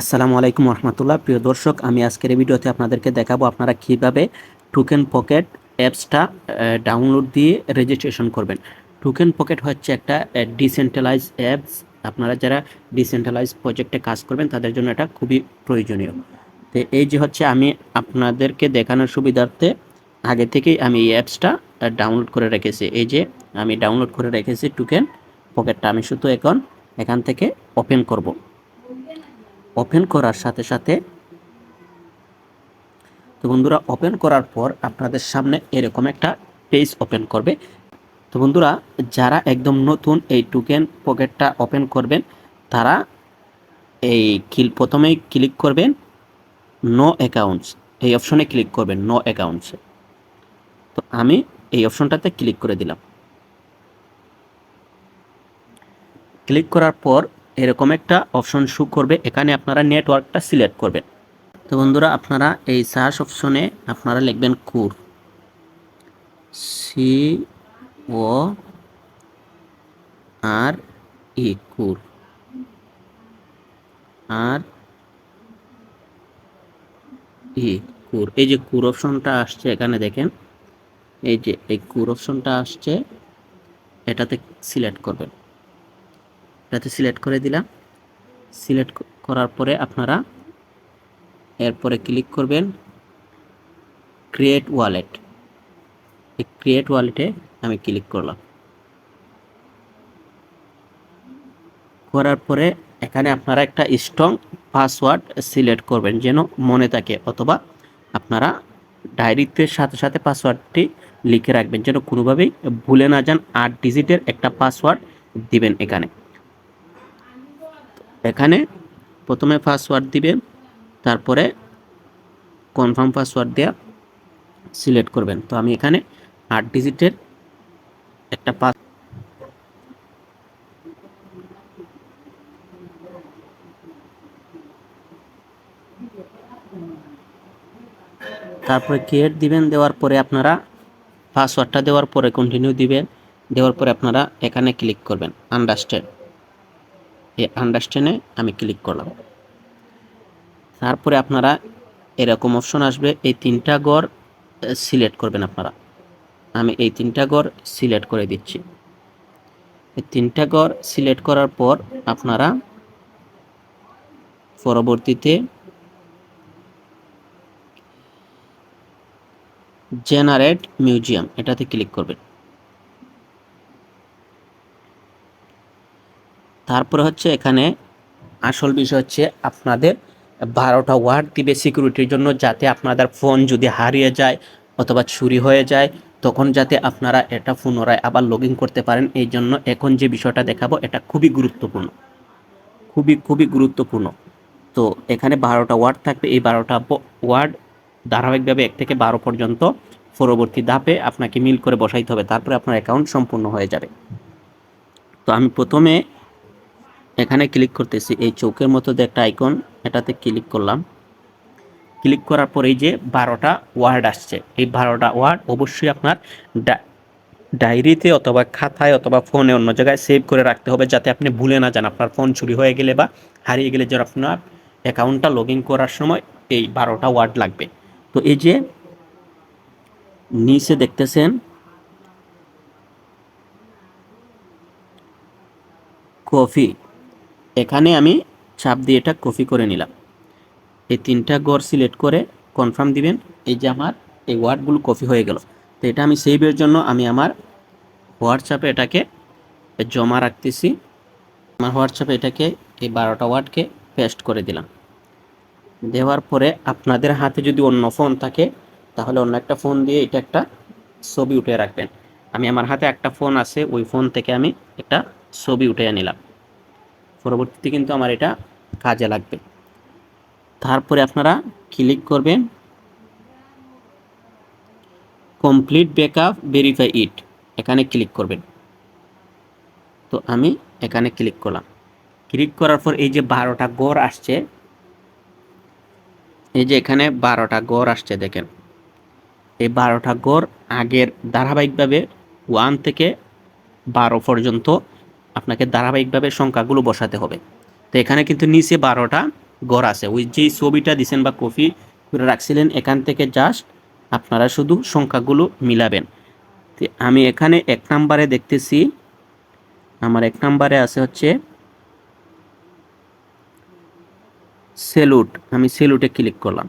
আসসালামু আলাইকুম রহমতুল্লাহ প্রিয় দর্শক, আমি আজকের এই ভিডিওতে আপনাদেরকে দেখাবো আপনারা কীভাবে টুকেন পকেট অ্যাপসটা ডাউনলোড দিয়ে রেজিস্ট্রেশন করবেন। টুকেন পকেট হচ্ছে একটা ডিসেন্ট্রালাইজ অ্যাপস আপনারা যারা ডিসেন্ট্রালাইজ প্রজেক্টে কাজ করবেন, তাদের জন্য এটা খুবই প্রয়োজনীয়। তো এই যে হচ্ছে, আমি আপনাদেরকে দেখানোর সুবিধার্থে আগে থেকেই আমি এই অ্যাপসটা ডাউনলোড করে রেখেছি। এই যে আমি ডাউনলোড করে রেখেছি টুকেন পকেটটা আমি শুধু এখন এখান থেকে ওপেন করব। ওপেন করার সাথে সাথে, তো বন্ধুরা, ওপেন করার পর আপনাদের সামনে এরকম একটা পেজ ওপেন করবে। তো বন্ধুরা, যারা একদম নতুন এই টুকেন পকেটটা ওপেন করবেন, তারা এই কিল, প্রথমেই ক্লিক করবেন নো অ্যাকাউন্টস এই অপশনে ক্লিক করবেন নো অ্যাকাউন্টসে তো আমি এই অপশনটাতে ক্লিক করে দিলাম। ক্লিক করার পর এরকম একটা অপশন শু করবে। এখানে আপনারা নেটওয়ার্কটা সিলেক্ট করবেন। তো বন্ধুরা, আপনারা এই সার্চ অপশনে আপনারা লিখবেন কুর সি ও আর ই কুর আর ই কুর এই যে কুর অপশনটা আসছে এখানে দেখেন। এই যে, এই কুর অপশনটা আসছে, এটাতে সিলেক্ট করবেন। এটাতে সিলেক্ট করে দিলাম। সিলেক্ট করার পরে আপনারা এরপরে ক্লিক করবেন ক্রিয়েট ওয়ালেট এই ক্রিয়েট ওয়ালেটে আমি ক্লিক করলাম। করার পরে এখানে আপনারা একটা স্ট্রং পাসওয়ার্ড সিলেক্ট করবেন, যেন মনে থাকে, অথবা আপনারা ডায়েরিতে সাথে সাথে পাসওয়ার্ডটি লিখে রাখবেন, যেন কোনোভাবেই ভুলে না যান আট ডিজিটের একটা পাসওয়ার্ড দিবেন এখানে। এখানে প্রথমে পাসওয়ার্ড দিবেন তারপরে কনফার্ম পাসওয়ার্ড দেওয়া সিলেক্ট করবেন। তো আমি এখানে আট ডিজিটের একটা পাস তারপরে ক্রিয়েট দিবেন, দেওয়ার পরে আপনারা পাসওয়ার্ডটা দেওয়ার পরে কন্টিনিউ দিবেন, দেওয়ার পরে আপনারা এখানে ক্লিক করবেন আন্ডারস্ট্যান্ড এই আন্ডারস্ট্যান্ডে আমি ক্লিক করলাম। তারপরে আপনারা এরকম অপশন আসবে, এই তিনটা গড় সিলেক্ট করবেন আপনারা। আমি এই তিনটা গড় সিলেক্ট করে দিচ্ছি। এই তিনটা গড় সিলেক্ট করার পর আপনারা পরবর্তীতে জেনারেট মিউজিয়াম এটাতে ক্লিক করবেন। তারপরে হচ্ছে এখানে আসল বিষয় হচ্ছে আপনাদের বারোটা ওয়ার্ড দিবে সিকিউরিটির জন্য যাতে আপনাদের ফোন যদি হারিয়ে যায় অথবা চুরি হয়ে যায়, তখন যাতে আপনারা এটা পুনরায় আবার লগ করতে পারেন। এই জন্য এখন যে বিষয়টা দেখাবো, এটা খুবই গুরুত্বপূর্ণ। খুবই খুবই গুরুত্বপূর্ণ। তো এখানে বারোটা ওয়ার্ড থাকবে। এই বারোটা ওয়ার্ড ধারাবাহিকভাবে এক থেকে বারো পর্যন্ত পরবর্তী ধাপে আপনাকে মিল করে বসাইতে হবে। তারপরে আপনার অ্যাকাউন্ট সম্পূর্ণ হয়ে যাবে। তো আমি প্রথমে এখানে ক্লিক করতেছি, এই চৌকের মতো যে একটা আইকন, এটাতে ক্লিক করলাম। ক্লিক করার পর এই যে বারোটা ওয়ার্ড আসছে, এই বারোটা ওয়ার্ড অবশ্যই আপনার ডায়েরিতে অথবা খাতায় অথবা ফোনে অন্য জায়গায় সেভ করে রাখতে হবে, যাতে আপনি ভুলে না যান আপনার ফোন চুরি হয়ে গেলে বা হারিয়ে গেলে যেন আপনার অ্যাকাউন্টটা লগ করার সময় এই বারোটা ওয়ার্ড লাগবে। তো এই যে নিচে দেখতেছেন, কফি এখানে আমি চাপ দিয়ে এটা কপি করে নিলাম। এই তিনটা গড় সিলেক্ট করে কনফার্ম দিবেন, এই যে আমার এই ওয়ার্ডগুলো কপি হয়ে গেল। তো এটা আমি সেভের জন্য আমি আমার হোয়াটসঅ্যাপে এটাকে জমা রাখতেছি। আমার হোয়াটসঅ্যাপে এটাকে এই বারোটা ওয়ার্ডকে পেস্ট করে দিলাম। দেওয়ার পরে আপনাদের হাতে যদি অন্য ফোন থাকে, তাহলে অন্য একটা ফোন দিয়ে এটা একটা ছবি উঠে রাখবেন। আমি আমার হাতে একটা ফোন আছে, ওই ফোন থেকে আমি একটা ছবি উঠে নিলাম। পরবর্তীতে কিন্তু আমার এটা কাজে লাগবে। তারপরে আপনারা ক্লিক করবেন কমপ্লিট ব্যাকআপ ভেরিফাই ইট এখানে ক্লিক করবেন। তো আমি এখানে ক্লিক করলাম। ক্লিক করার পর এই যে বারোটা গড় আসছে, এই যে এখানে বারোটা গড় আসছে দেখেন। এই বারোটা গড় আগের ধারাবাহিকভাবে ওয়ান থেকে বারো পর্যন্ত আপনাকে ধারাবাহিকভাবে সংখ্যাগুলো বসাতে হবে। তো এখানে কিন্তু নিচে বারোটা ঘর আছে। ওই যেই ছবিটা দিছেন বা কপি করে রাখছিলেন, এখান থেকে জাস্ট আপনারা শুধু সংখ্যাগুলো মিলাবেন। তো আমি এখানে এক নাম্বারে দেখতেছি, আমার এক নাম্বারে আছে হচ্ছে সেলুট আমি সেলুটে ক্লিক করলাম।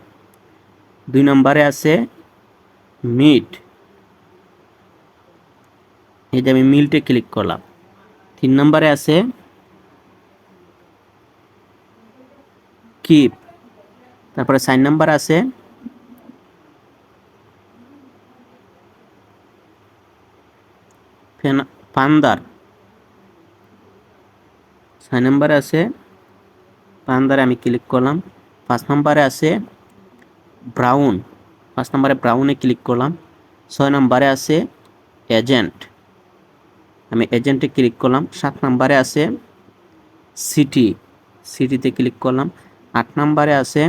দুই নম্বরে আছে মিট এই যে আমি মিলটে ক্লিক করলাম। তিন নম্বরে আছে কিপ। তারপরে সাইন নাম্বার আছে পান্দার। ছয় নম্বরে আছে পান্দারে আমি ক্লিক করলাম। পাঁচ নম্বরে আছে ব্রাউন। পাঁচ নম্বরে ব্রাউনে ক্লিক করলাম। ছয় নম্বরে আছে এজেন্ট। আমি এজেন্টে ক্লিক করলাম, সাত নম্বরে আছে সিটি সিটিতে ক্লিক করলাম, আট নম্বরে আছে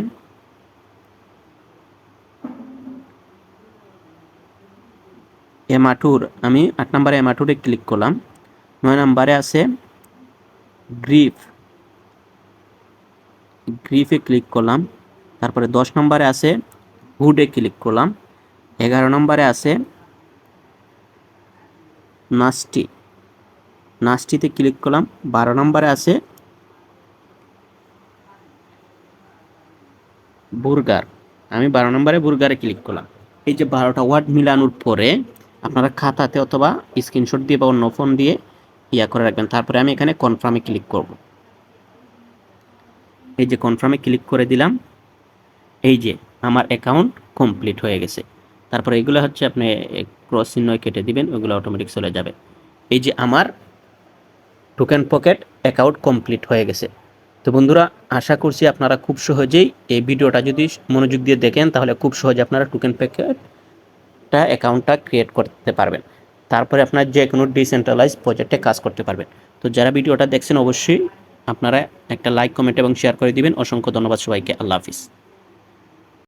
এমাটুর আমি আট নম্বরে এমাটুরে ক্লিক করলাম, নয় নম্বরে আছে গ্রিফ গ্রিফে ক্লিক করলাম, তারপরে দশ নম্বরে আছে হুডে ক্লিক করলাম, এগারো নম্বরে আছে নাস্টি নাস্টিতে ক্লিক করলাম, বারো নম্বরে আছে বুর্গার আমি বারো নম্বরে বুর্গারে ক্লিক করলাম। এই যে বারোটা ওয়ার্ড মিলানোর পরে আপনারা খাতাতে অথবা স্ক্রিনশট দিয়ে বা অন্য ফোন দিয়ে ইয়া করে রাখবেন। তারপরে আমি এখানে কনফার্মে ক্লিক করব। এই যে কনফার্মে ক্লিক করে দিলাম। এই যে আমার অ্যাকাউন্ট কমপ্লিট হয়ে গেছে। তারপরে এগুলো হচ্ছে আপনি ক্রস চিহ্ন কেটে দিবেন, ওগুলো অটোমেটিক চলে যাবে। এই যে আমার টোকেন পকেট অ্যাকাউন্ট কমপ্লিট হয়ে গেছে। তো বন্ধুরা, আশা করছি আপনারা খুব সহজেই এই ভিডিওটা যদি মনোযোগ দিয়ে দেখেন, তাহলে খুব সহজে আপনারা টোকেন প্যাকেটটা অ্যাকাউন্টটা ক্রিয়েট করতে পারবেন। তারপরে আপনার যে কোনো ডিসেন্ট্রালাইজ প্রজেক্টে কাজ করতে পারবেন। তো যারা ভিডিওটা দেখছেন, অবশ্যই আপনারা একটা লাইক কমেন্ট এবং শেয়ার করে দিবেন। অসংখ্য ধন্যবাদ সবাইকে। আল্লাহ হাফিজ।